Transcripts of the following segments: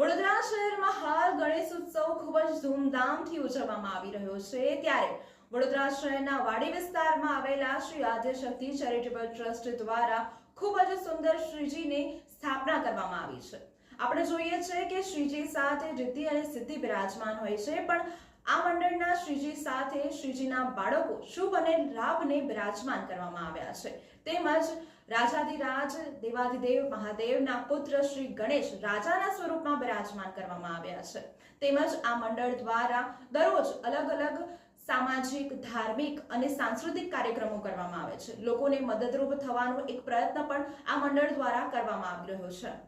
વડોદરા શહેરમાં હાલ ગણેશ ઉત્સવ ખૂબ જ ધૂમધામથી ઉજવવામાં આવી રહ્યો છે. ત્યારે વડોદરા શહેરના વાડી વિસ્તારમાં આવેલા શ્રી આદ્યશક્તિ ચેરિટેબલ ટ્રસ્ટ દ્વારા ખૂબ જ સુંદર શ્રીજીની સ્થાપના કરવામાં આવી છે. આપણે જોઈએ છે કે શ્રીજી સાથે રિદ્ધિ અને સિદ્ધિ બિરાજમાન હોય છે, પણ આ મંડળના શ્રીજી સાથે શ્રીજીના બાળકો શુભ અને લાભને બિરાજમાન કરવામાં આવ્યા છે. તેમજ રાજાધિરાજ, દેવાધિદેવ, મહાદેવના પુત્ર શ્રી ગણેશ રાજાના સ્વરૂપમાં બિરાજમાન કરવામાં આવ્યા છે. તેમજ આ મંડળ દ્વારા દરરોજ અલગ અલગ સામાજિક, ધાર્મિક અને સાંસ્કૃતિક કાર્યક્રમો કરવામાં આવે છે. લોકોને મદદરૂપ થવાનો એક પ્રયત્ન પણ આ મંડળ દ્વારા કરવામાં આવી રહ્યો છે.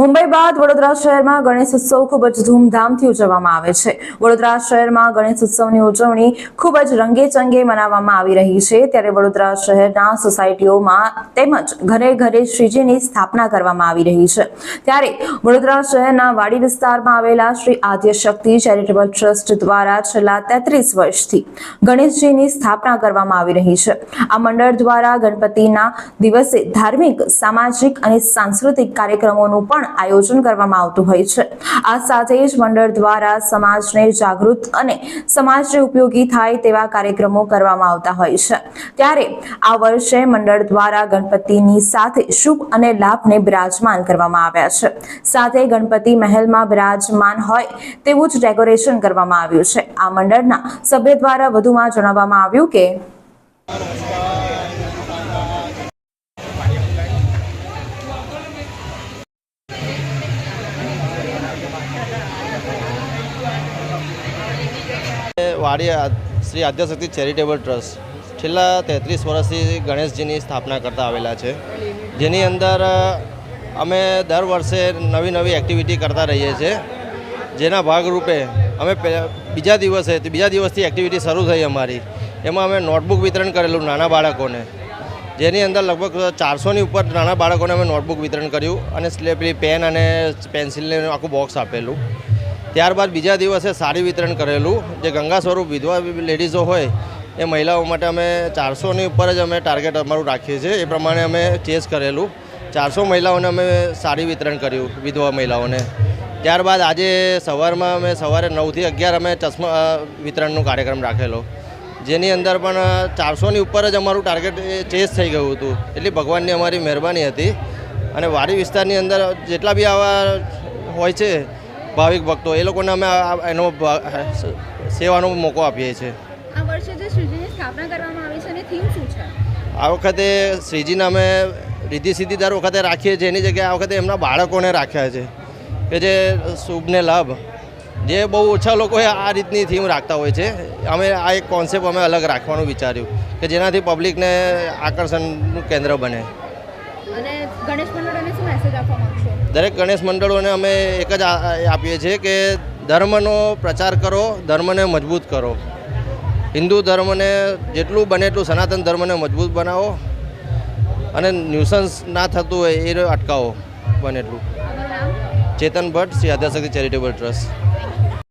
મુંબઈ બાદ વડોદરા શહેરમાં ગણેશ ઉત્સવ ખૂબ જ ધૂમધામથી ઉજવવામાં આવે છે. વડોદરા શહેરમાં ગણેશ ઉત્સવની ઉજવણી ખૂબ જ રંગે ચંગે મનાવવામાં આવી રહી છે. ત્યારે વડોદરા શહેરના સોસાયટીઓમાં તેમજ ઘરે ઘરે શ્રીજીની સ્થાપના કરવામાં આવી રહી છે. ત્યારે વડોદરા શહેરના વાડી વિસ્તારમાં આવેલા શ્રી આદ્યશક્તિ ચેરિટેબલ ટ્રસ્ટ દ્વારા છેલ્લા તેત્રીસ વર્ષથી ગણેશજીની સ્થાપના કરવામાં આવી રહી છે. આ મંડળ દ્વારા ગણપતિના દિવસે ધાર્મિક, સામાજિક અને સાંસ્કૃતિક કાર્યક્રમોનું પણ આયોજન કરવામાં આવતું હોય છે. આ સાથે જ મંડળ દ્વારા સમાજને જાગૃત અને સમાજને ઉપયોગી થાય તેવા કાર્યક્રમો કરવામાં આવતા હોય છે. ત્યારે આ વર્ષે મંડળ દ્વારા ગણપતિની સાથે શુભ અને લાભને બિરાજમાન કરવામાં આવ્યા છે. સાથે ગણપતિ મહેલમાં બિરાજમાન હોય તેવું જ ડેકોરેશન કરવામાં આવ્યું છે. આ મંડળના સભ્ય દ્વારા વધુમાં જણાવવામાં આવ્યું કે વાડી શ્રી આદ્યશક્તિ ચેરિટેબલ ટ્રસ્ટ. છેલ્લા તેત્રીસ વર્ષથી ગણેશજીની સ્થાપના કરતા આવેલા છે. જેની અંદર અમે દર વર્ષે નવી નવી એક્ટિવિટી કરતા રહીએ છીએ જેના ભાગરૂપે અમે બીજા દિવસે, બીજા દિવસથી એક્ટિવિટી શરૂ થઈ અમારી. એમાં અમે નોટબુક વિતરણ કરેલું નાના બાળકોને. જેની અંદર લગભગ ચારસોની ઉપર નાના બાળકોને અમે નોટબુક વિતરણ કર્યું અને પેલી પેન અને પેન્સિલને આખું બોક્સ આપેલું. ત્યારબાદ બીજા દિવસે સાડી વિતરણ કરેલું. જે ગંગા સ્વરૂપ વિધવા લેડીઝો હોય, એ મહિલાઓ માટે અમે ચારસોની ઉપર જ અમે ટાર્ગેટ અમારું રાખીએ છીએ. એ પ્રમાણે અમે ચેસ કરેલું. ચારસો મહિલાઓને અમે સાડી વિતરણ કર્યું, વિધવા મહિલાઓને. ત્યારબાદ આજે સવારમાં અમે સવારે નવથી અગિયાર અમે ચશ્મા વિતરણનો કાર્યક્રમ રાખેલો. જેની અંદર પણ ચારસોની ઉપર જ અમારું ટાર્ગેટ ચેસ થઈ ગયું હતું. એટલી ભગવાનની અમારી મહેરબાની હતી. અને વાડી વિસ્તારની અંદર જેટલા બી આવા હોય છે ભાવિક ભક્તો એ લોકોને અમે એનો સેવાનો મોકો આપીએ છીએ. આ વર્ષે જે શ્રીજીની સ્થાપના કરવામાં આવી છે એની થીમ શું છે? આ વખતે શ્રીજીને અમે રીધિ સિદ્ધિ દર વખતે રાખીએ છીએ. એની જગ્યાએ આ વખતે એમના બાળકોને રાખ્યા છે. કે જે શુભને લાભ. જે બહુ ઓછા લોકોએ આ રીતની થીમ રાખતા હોય છે. અમે આ એક કોન્સેપ્ટ અમે અલગ રાખવાનું વિચાર્યું કે જેનાથી પબ્લિકને આકર્ષણનું કેન્દ્ર બને. ગણેશ મંડળોને શું મેસેજ આપવા માંગશો? દરેક ગણેશ મંડળોને અમે એક જ આપીએ છીએ કે ધર્મનો પ્રચાર કરો ધર્મને મજબૂત કરો. હિન્દુ ધર્મને જેટલું બને એટલું સનાતન ધર્મને મજબૂત બનાવો અને ન્યુસન્સ ના થતું હોય એ અટકાવો બને એટલું. Chetan Bhatt Shri Adyashakti charitable trust.